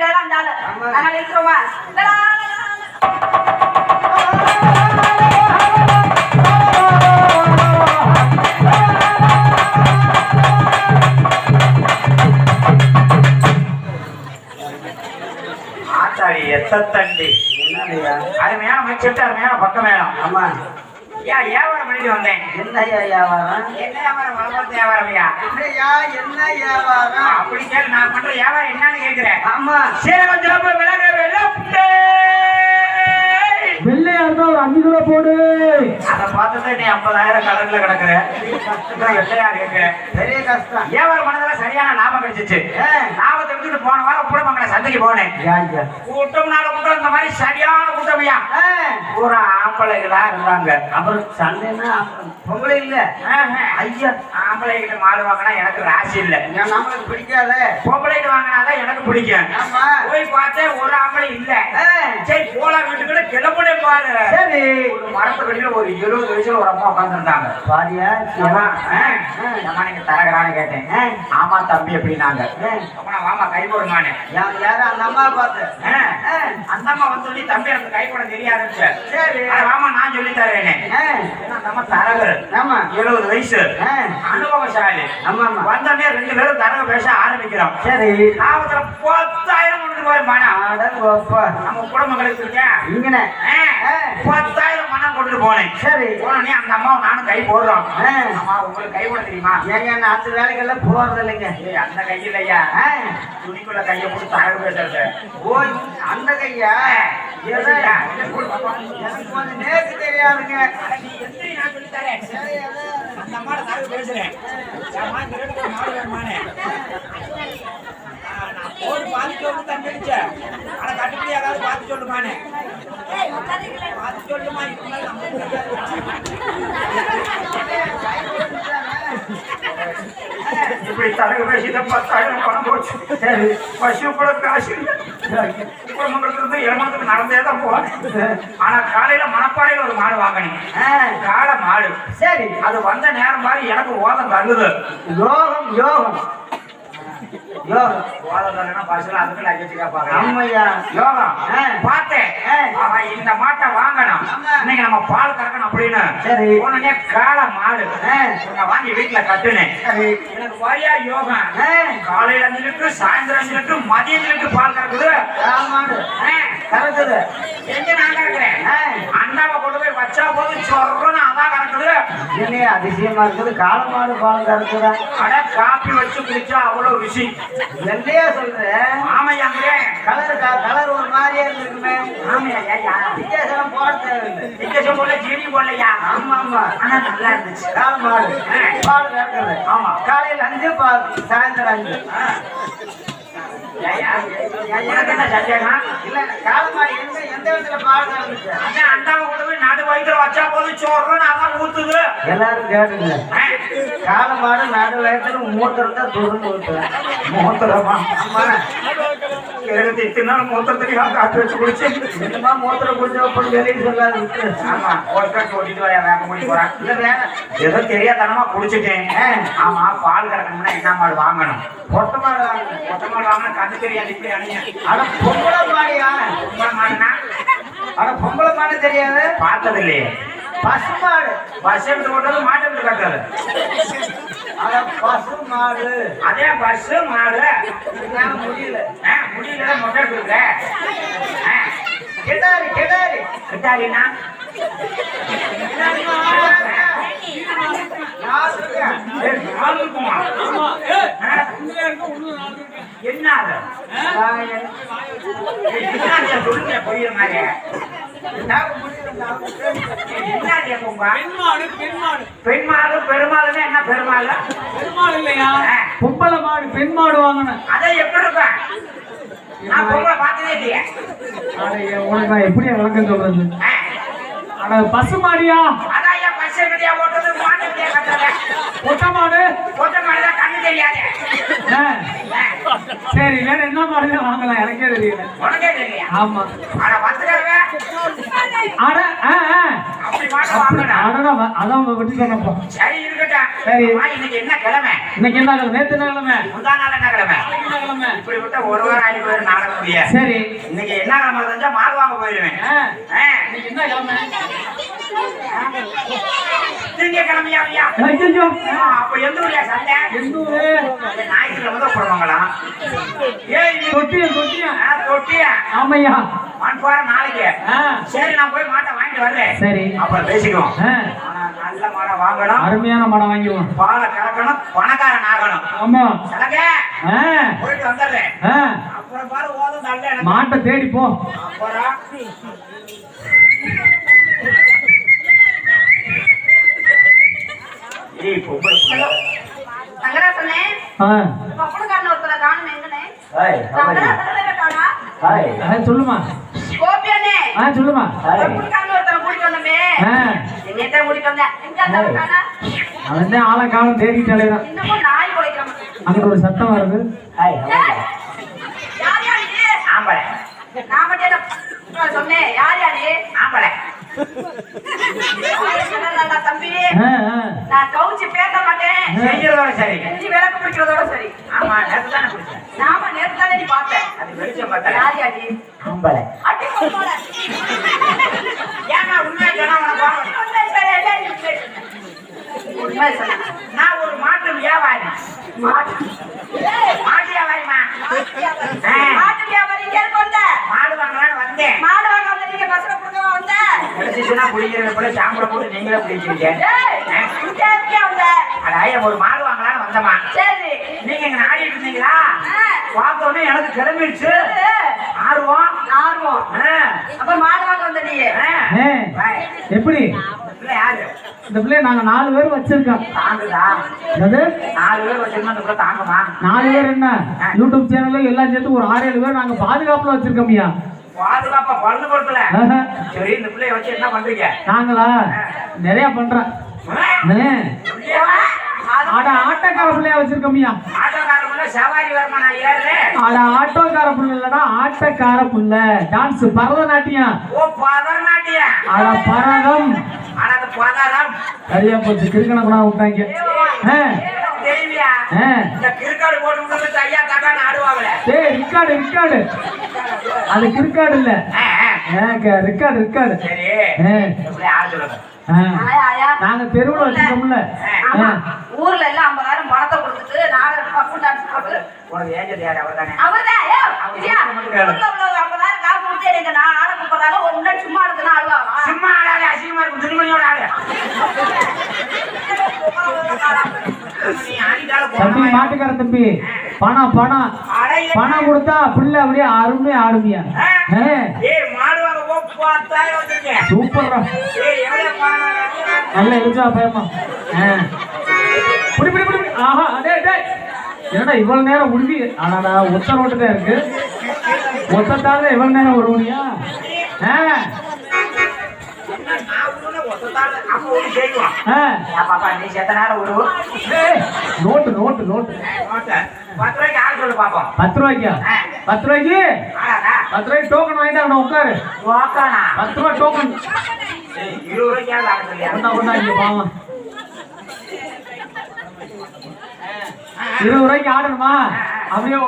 கேட்டாலும் அந்த ஆளு. அதனால இருக்கிறோமா ஆத்தாடி எத்த தண்டி என்னய்யா அருமையான முயற்சிட்டு அருமையான பக்கம் வேணும். ஆமா. வியாபாரம் பண்ணிட்டு வந்தேன். என்னய்யா வியாபாரம்? என்ன வியாபாரம்? வளர்த்து வியாபாரம்யா என்னய்யா என்ன வியாபாரம்? அப்படி கேளு நான் பண்ற வியாபாரம் என்னன்னு கேக்குறேன் ஆமா. சிறப்பு விலக வெள்ளப்புட்டே வெள்ளையா இருந்தா ஒரு அஞ்சு கிலோ போடு. அதை பார்த்துட்டு நீ ஐம்பதாயிரம் கடன்ல கிடக்குற. வெள்ளையா கேட்கிற பெரிய கஷ்டம். வியாபாரம் பண்ணதுல சரியான லாபம் கிடைச்சிச்சு. ஆ. வாரம் புடமங்கல சந்தைக்கு போனேன். ஐயா கூட்டம் இந்த மாதிரி சரியான கூட்டமையா? பூரா ஆம்பளைகளா இருந்தாங்க. அப்புறம் அப்புறம் பொங்கலை இல்ல. ஐயா. ஆம்பளைகிட்ட மாடு வாங்கினா எனக்கு ராசி இல்ல. நம்மளுக்கு பிடிக்காத? பொம்பளைட்டு வாங்கினாதான் எனக்கு பிடிக்கும். ஆமா. போய் பார்த்தேன் ஒரு ஆம்பளை இல்ல. சரி போலாம் வீட்டுக்குள்ள கிளம்புனே பாரு. சரி. ஒரு மரத்துக்கடியில ஒரு இருபது வயசுல ஒரு அம்மா உட்காந்துருந்தாங்க பாரியா? ஏம்மா, நீங்க தரகரான்னு கேட்டேன். ஆமா தம்பி அப்படின்னாங்க. வாமா கை போடுமானே யார் யாரும் அந்த அம்மா பார்த்து? அந்த அம்மா வந்து சொல்லி தம்பி எனக்கு கை போட தெரியாதுன்னு சரி. வாமா நான் சொல்லி தரேனே அம்மா தரகர். ஆமா. எழுபது வயசு. அனுபவசாலி. ஆமா ஆமா. வந்தோடனே ரெண்டு பேரும் தரக பேச ஆரம்பிக்கிறோம். சரி. லாபத்துல பத்தாயிரம் கொண்டு போய் மனம். நம்ம குடும்பங்களுக்கு இருக்கேன் இங்கனே. ஆ, பத்தாயிரம் மனம் கொண்டு போனேன். சரி. போனோடனே அந்த அம்மாவும் நானும் கை போடுறோம். அம்மா உங்களுக்கு கை போட தெரியுமா? ஏங்க நான் அந்த வேலைக்கெல்லாம் போறது இல்லைங்க. அந்த கை இல்லையா? துணிக்குள்ள கையை போட்டு தரகு பேசுறது. ஓ அந்த கையா? எனக்கு நேக்கு தெரியாதுங்க. எந்திரி, நான் சொல்லித் தரேன். அந்த அம்மாட்ட தரகு பேசுறேன். மாடு வேணுமானே? போட்டு பார்த்து சொல்லு தம்பிடுச்ச. ஆனா கட்டுப்படி ஏதாவது பார்த்து சொல்லுமானே. பார்த்து சொல்லுமா, இதுக்கு மேல நமக்கு தெரியாது. பேசி தரகு பத்தாயிரம் பணம் போச்சு பசு கூட காசு குடும்பங்களுக்கு இருந்து நடந்தே தான் போனேன் ஆனா காலையில மணப்பாறையில ஒரு மாடு வாங்கினேன். காலை மாடு. சரி அது வந்த நேரம் மாதிரி எனக்கு ஓதம் தருது யோகம் யோகம். யோகம் தள்ளுனா பஸ்ல அதுக்கு லக்கேஜ் கேட்பாங்க யோகம். பார்த்தேன். இந்த மாட்டை வாங்கணும். இன்னைக்கு நம்ம பால் கறக்கணும் அப்படின்னு. சரி. உடனே காளை மாடு. நான் வாங்கி வீட்டுல கட்டுனேன். எனக்கு வரியா யோகம் காலையில அஞ்சு லிட்டரு சாயந்தரம் அஞ்சு லிட்டரு மதியம் லிட்டரு பால் கறக்குது. கரெக்டுது எங்க நான் கறக்குறேன்? அண்டாவை கொண்டு போய் வச்சா போது சொர்றன்னு அதான் கறக்குது. இல்லையே அதிசயமா இருக்குது. காலமாடு பாலம் கறக்குதா? அட காப்பி வச்சு குடிச்சா அவ்வளவு ருசி. என்னையா சொல்ற? ஆமையாங்களே. கலர் கலர் ஒரு மாதிரியே இருக்குமே ஆமையா ஏயா வித்தியாசம் போட தேவையில்லை. வித்தியாசம் போடல ஜீனி போடலையா? ஆமா ஆமா. ஆனா நல்லா இருந்துச்சு. காலமாடு பால் ஆமா. காலையில் அஞ்சு பால் சாயந்தரம் அஞ்சு. இல்ல காலமாடு எந்த எந்த விதத்துல பால் கறந்துச்சு? அதான் அண்டாவை கொண்டு நடு வயிற்றுல வச்சா போது சொர்றன்னு அதான் ஊத்துது. எல்லாரும் கேட்டுங்க ஆ. காலமாடு நடு வயசுல மூத்திரத்தை துருந்து ஊத்துவேன் மூத்திரமா? ஆமா எழுதி தின்னாலும் மூத்திரத்துக்கு காப்பி வச்சு குடிச்சு என்னமா மூத்திரம் குடிச்ச அப்படி வெளியே சொல்லாது. ஆமா ஒரு கட்டு ஓட்டிட்டு வரையா வேக முடி போறேன் இல்ல வேற. ஏதோ தெரியாதனமா குடிச்சிட்டேன். ஆமா பால் கறக்கணும்னா என்ன மாடு வாங்கணும்? பொட்டை மாடு வாங்க மொத்த மாடு வாங்கினா கண்ணு தெரியாது இப்படி அணிய அட பொம்பளை மாடியா மாடுனா அட பொம்பளை மாடு தெரியாது பார்த்தது இல்லையே பசு மாடு பஸ் எடுத்து ஓட்டது மாட்டு எடுத்து கட்டுறது பசு மாடு அதே பஸ் மாடு முடியல முடியல மொட்டை எடுத்துருக்க கெடாரி கெடாரி ஆ? என்ன சொல்லுங்க பொய்ய மாதிரி பெண்மாடு பெண்மாடு. பெண் மாடு பெருமாளுன்னா என்ன பெருமாள்? பெருமாள் இல்லையா. பொம்பளை மாடு பெண் மாடு வாங்கினேன் அதை எப்படி நான் பார்த்ததே இல்லையே. அட, உனக்கு நான் எப்படி விளக்கம் சொல்றது. அட பசு மாடியா? அதான் ஏன் பஸ் கட்டியா ஓட்டுறது கட்டுறது. மாடு? ஓட்ட மாடு தான் கண்ணு தெரியாது. சரி வேற என்ன மாடு வாங்கலாம்? எனக்கே தெரியல. உனக்கே தெரியல ஆமா. அட அதான் வெட்டி சொன்னப்போ சரி இருக்கட்டும். சரி. இன்னைக்கு என்ன கிழமை? இன்னைக்கு என்ன கிழமை? நேத்து என்ன கிழமை? முந்தா நாள் என்ன கிழமை? கிழமை? இப்படி விட்ட ஒரு வாரம் ஆகி போயிரு சரி. இன்னைக்கு என்ன கிழமை தெரிஞ்சா மாடு வாங்க போயிருவேன். இன்னைக்கு என்ன கிழமை? திங்க கிழமையா ஐயா அப்ப எந்த ஊரியா சண்டை எந்த ஊரு? தான் போடுவாங்களாம் ஏய் தொட்டியா தொட்டியா? தொட்டியா? ஆமையா. நாளைக்கு. ஆ. சரி நான் போய் மாட்டை வாங்கிட்டு வர்றேன். சரி. அப்புறம் பேசிக்குவோம். நல்ல மாடை வாங்கணும். அருமையான மடம் வாங்கிடுவோம். பாலை கறக்கணும் பணக்காரன் ஆகணும். ஆமா. சலங்க. ஆ. போயிட்டு வந்துடுறேன். ஆ. அப்புறம் பாரு ஓதும் நல்ல மாட்டை தேடி போ. அப்புறம். ஏய் பொம்பளை ஆ. ஹாய் ஹாய் சொல்லுமா. கோபியனே ஆ சொல்லுமா. ஒருத்தரை வந்தமே. ஆ. எங்க அந்த அவன் தான் ஆளை காலம் அலையிறான் இன்னமும் நாய் ஒரு சத்தம் வருது. ஹாய் யார் யார் நீ? ஆம்பளை. நான் மட்டும் என்ன சொன்னேன்? யார் யார்? ஆம்பளை. தம்பி. நான் கவுச்சி பேச மாட்டேன். செய்யறதோட சரி. செஞ்சு விளக்கு பிடிக்கிறதோட சரி. ஆமா நேத்து தானே குடிச்சேன் நாம நேத்து தானே பார்த்தேன். அது வெளிச்சம் பார்த்தல யார் யார்? ஆம்பளை. அட்டி போல ஏன்னா உண்மையா சொன்னா உனக்கு. உண்மை சொன்ன நான் ஒரு மாட்டு வியாபாரி. மாட்டு. வியாபாரிமா மாட்டு வியாபாரி. இங்க வாங்கலாம்னு வந்தேன் மாடு வாங்க வந்த நீங்க பஸ்ல வந்த? போல சாம்பலை போட்டு நீங்களே வந்த. அடாய ஒரு மாடு வாங்கலாம்னு வந்தமா சரி. நீங்க இங்க நாடிட்டு இருந்தீங்களா? எனக்கு கிளம்பிடுச்சு. ஆர்வம். ஆர்வம். அப்ப மாடு வாங்க வந்த நீ. எப்படி? இந்த பிள்ளைய நாங்க நாலு பேர் வச்சிருக்கோம். நாலு பேர் வச்சிருந்தா இந்த பிள்ளை தாங்குமா? நாலு பேர் என்ன? யூடியூப் சேனல்ல எல்லாம் சேர்த்து ஒரு ஆறு ஏழு பேர் நாங்க பாதுகாப்புல வச்சிருக்கோம்யா பாதுகாப்பா ஆஹா. சரி இந்த பிள்ளைய வச்சு என்ன பண்றீங்க? நாங்களா? நிறைய பண்றோம்? ஆட ஆட்டோக்கார பிள்ளையா வச்சிருக்கோம்யா. ஆட்டோக்காரங்கள சவாரி வருமா நான் ஏறுறேன். ஆட ஆட்டோக்கார புள்ள இல்லடா ஆட்டக்கார புள்ள. டான்ஸ் பரதநாட்டியம். ஓ பதர்நாட்டியம் ஆட பரதம். அது பதாரம் சரியா போச்சு கிறுக்கண கூட விட்டாங்க ரிக்கார்டு ரிக்கார்டு. அது கிறுக்காடு இல்ல. Record record. நாங்க தெருவுல வச்சிருக்கோம்ல. ஊர்ல எல்லாம் ஐம்பதாயிரம் பணத்தை கொடுத்துட்டு நாலு பப்பு டான்ஸ் போட்டு. உனக்கு ஏஞ்சல் யாரு அவர் தானே ஊர்ல இவ்வளவு ஐம்பதாயிரம் காசு கொடுத்து எனக்கு நான் ஆளை கூப்பிடுறாங்க. ஒரு முன்னாடி சும்மா இருக்குன்னா அழுவாங்க சும்மா ஆடாது அசிங்கமா இருக்கும். ஆடு நீ ஆடிட்டால தம்பி. மாட்டுக்கார தம்பி. பணம் பணம். பணம் கொடுத்தா பிள்ளை அப்படியே அருமையா ஆடுமியா சூப்பர்ரா? நல்ல இருக்கா பயமா. புடி புடி புடி. ஆஹா அடே டேய் என்னடா இவ்வளவு நேரம் உருவி? ஆனாடா ஒத்த ரோட்டு தான் இருக்கு. ஒத்தத்தால இவ்வளவு நேரம் வருவனியா ஆ. Note note note. பத்து ரூபாய்க்கு? பத்து ரூபாய்க்கா? பத்து டோக்கன் வாங்கிட்டு அவனை உட்காரு. பத்து ரூபா டோக்கன் இருபது ரூபாய்க்கு ஆடணுமா? அப்படியே